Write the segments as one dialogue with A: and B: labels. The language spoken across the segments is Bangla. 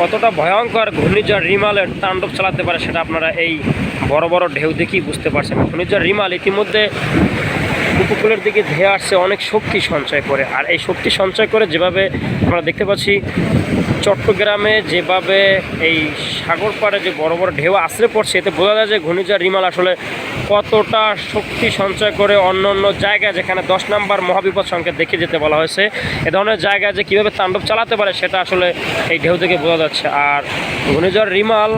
A: কতটা ভয়ঙ্কর ঘূর্ণিঝড় রিমালের তাণ্ডব চালাতে পারে সেটা আপনারা এই বড় বড় ঢেউ দেখেই বুঝতে পারছেন। ঘূর্ণিঝড় রিমাল ইতিমধ্যে উপকূলের দিকে ধেয়ে আসছে অনেক শক্তি সঞ্চয় করে। আর এই শক্তি সঞ্চয় করে যেভাবে আমরা দেখতে পাচ্ছি, চট্টগ্রামে যেভাবে এই সাগর পাড়ে যে বড় বড় ঢেউ আশ্রে পড়ছে, এতে বোঝা যায় যে ঘূর্ণিঝড় রিমাল আসলে কতটা শক্তি সঞ্চয় করে অন্য অন্য জায়গায়, যেখানে দশ নম্বর মহাবিপদ সংকেত দেখে যেতে বলা হয়েছে। এ ধরনের জায়গায় যে কীভাবে তাণ্ডব চালাতে পারে, সেটা আসলে এই ঢেউ থেকে বোঝা যাচ্ছে। আর ঘূর্ণিঝড় রিমাল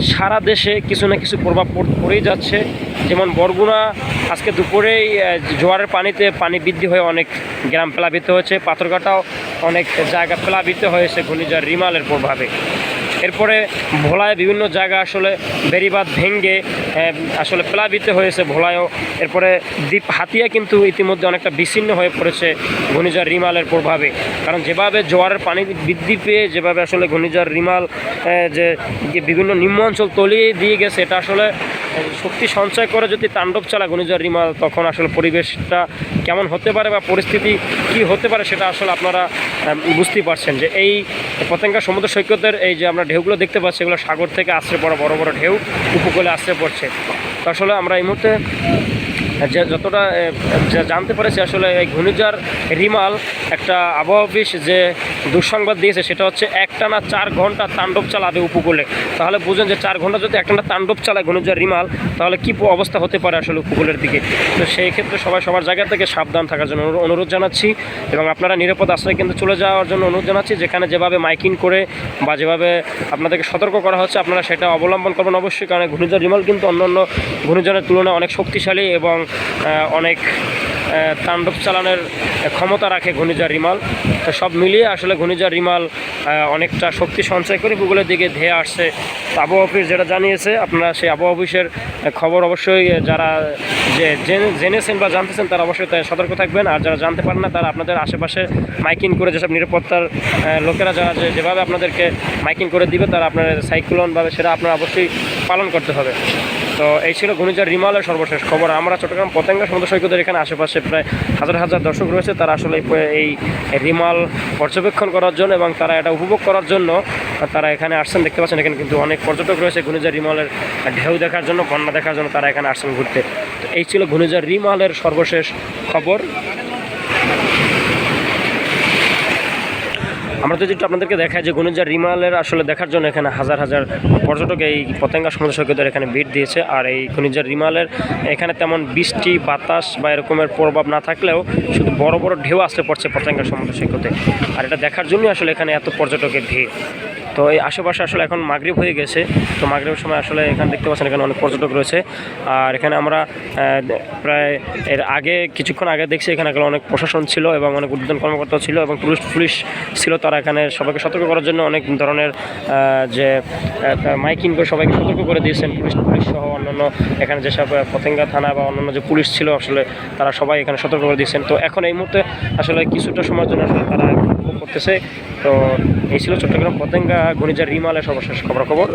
A: সারা দেশে কিছু না কিছু প্রভাব পড়- পড়েই যাচ্ছে। যেমন বরগুনা, আজকে দুপুরেই জোয়ারের পানিতে পানি বৃদ্ধি হয়ে অনেক গ্রাম প্লাবিত হয়েছে। পাথরঘাটাও অনেক জায়গা প্লাবিত হয়েছে ঘূর্ণিঝড় রিমালের প্রভাবে। এরপরে ভোলায় বিভিন্ন জায়গা আসলে বেরিবাদ ভেঙ্গে আসলে প্লাবিত হয়েছে ভোলায়ও। এরপরে দ্বীপ হাতিয়া কিন্তু ইতিমধ্যে অনেকটা বিচ্ছিন্ন হয়ে পড়েছে ঘূর্ণিঝড় রিমালের প্রভাবে। কারণ যেভাবে জোয়ারের পানি বৃদ্ধি পেয়ে, যেভাবে আসলে ঘূর্ণিঝড় রিমাল যে বিভিন্ন নিম্ন অঞ্চল তলিয়ে দিয়ে গেছে, এটা আসলে শক্তি সঞ্চয় করে যদি তাণ্ডব চালা ঘূর্ণিঝড় রিমাল তখন আসলে পরিবেশটা কেমন হতে পারে বা পরিস্থিতি কি হতে পারে সেটা আসলে আপনারা বুঝতেই পারছেন যে এই পতেঙ্গা সমুদ্র সৈকতের এই যে আমরা ঢেউগুলো দেখতে পাচ্ছি, এগুলো সাগর থেকে আশ্রে পড়া বড় বড় ঢেউ, উপকূলে আশ্রে পড়ছে। আসলে আমরা এই মুহূর্তে যে যতটা জানতে পেরেছি আসলে এই ঘূর্ণিঝড় রিমাল একটা আবহাওয়া অফিস যে দুঃসংবাদ দিয়েছে, সেটা হচ্ছে একটানা চার ঘণ্টা তাণ্ডব চালাবে উপকূলে। তাহলে বুঝেন যে চার ঘণ্টা যদি একটানা তাণ্ডব চালায় ঘূর্ণিঝড় রিমাল, তাহলে কী অবস্থা হতে পারে আসলে উপকূলের দিকে? তো সেই ক্ষেত্রে সবাই সবার জায়গা থেকে সাবধান থাকার জন্য অনুরোধ জানাচ্ছি এবং আপনারা নিরাপদ আশ্রয় কিন্তু চলে যাওয়ার জন্য অনুরোধ জানাচ্ছি, যেখানে যেভাবে মাইকিং করে বা যেভাবে আপনাদেরকে সতর্ক করা হচ্ছে, আপনারা সেটা অবলম্বন করবেন অবশ্যই, কারণ ঘূর্ণিঝড় রিমাল কিন্তু অন্য অন্য ঘূর্ণিঝড়ের তুলনায় অনেক শক্তিশালী এবং অনেক তাণ্ডব চালানোর ক্ষমতা রাখে ঘূর্ণিঝড় রিমাল। তো সব মিলিয়ে আসলে ঘূর্ণিঝড় রিমাল অনেকটা শক্তি সঞ্চয় করে ভূগোলের দিকে ধেয়ে আসছে। আবহাওয়া অফিস যেটা জানিয়েছে, আপনারা সেই আবহাওয়া অফিসের খবর অবশ্যই যারা যে জেনে- জেনেছেন বা জানতেছেন, তারা অবশ্যই তাই সতর্ক থাকবেন। আর যারা জানতে পারেন না, তারা আপনাদের আশেপাশে মাইকিং করে যেসব নিরাপত্তার লোকেরা যারা যেভাবে আপনাদেরকে মাইকিং করে দিবে, তারা আপনার সাইক্লোন বা সেটা আপনার অবশ্যই পালন করতে হবে। তো এই ছিল ঘূর্ণিঝড় রিমালের সর্বশেষ খবর। আমরা চট্টগ্রাম পতেঙ্গা সমুদ্র সৈকতের এখানে আশেপাশে প্রায় হাজার হাজার দর্শক রয়েছে। তারা আসলে এই রিমাল পর্যবেক্ষণ করার জন্য এবং তারা এটা উপভোগ করার জন্য তারা এখানে আসছেন। দেখতে পাচ্ছেন এখানে কিন্তু অনেক পর্যটক রয়েছে ঘূর্ণিঝড় রিমালের ঢেউ দেখার জন্য, বন্যা দেখার জন্য তারা এখানে আসছেন ঘুরতে। তো এই ছিল ঘূর্ণিঝড় রিমালের সর্বশেষ খবর। আমরা যদি একটু আপনাদেরকে দেখাই যে ঘূর্ণিঝড় রিমালের আসলে দেখার জন্য এখানে হাজার হাজার পর্যটক এই পতেঙ্গা সমুদ্র সৈকতের এখানে ভিড় দিয়েছে। আর এই ঘূর্ণিঝড় রিমালের এখানে তেমন বৃষ্টি, বাতাস বা এরকমের প্রভাব না থাকলেও শুধু বড় বড় ঢেউ আসতে পড়ছে পতেঙ্গা সমুদ্র সৈকতে। আর এটা দেখার জন্যই আসলে এখানে এত পর্যটকের ভিড়। তো এই আশেপাশে আসলে এখন মাগরিব হয়ে গেছে। তো মাগরিবের সময় আসলে এখানে দেখতে পাচ্ছেন এখানে অনেক পর্যটক রয়েছে। আর এখানে আমরা প্রায় এর আগে, কিছুক্ষণ আগে দেখছি এখানে অনেক প্রশাসন ছিল এবং অনেক উদ্যান কর্মকর্তা ছিল এবং পুলিশ পুলিশ ছিল তারা এখানে সবাইকে সতর্ক করার জন্য অনেক ধরনের যে মাইকিং করে সবাইকে সতর্ক করে দিয়েছেন। পুলিশ পুলিশ সহ অন্যান্য এখানে যেসব পতেঙ্গা থানা বা অন্যান্য যে পুলিশ ছিল আসলে তারা সবাই এখানে সতর্ক করে দিয়েছেন। তো এখন এই মুহূর্তে আসলে কিছুটা সময়ের জন্য আসলে তারা করতেছে। তো এই ছিল চট্টগ্রাম পতেঙ্গা ঘূর্ণিঝড় রিমালের খবর খবর।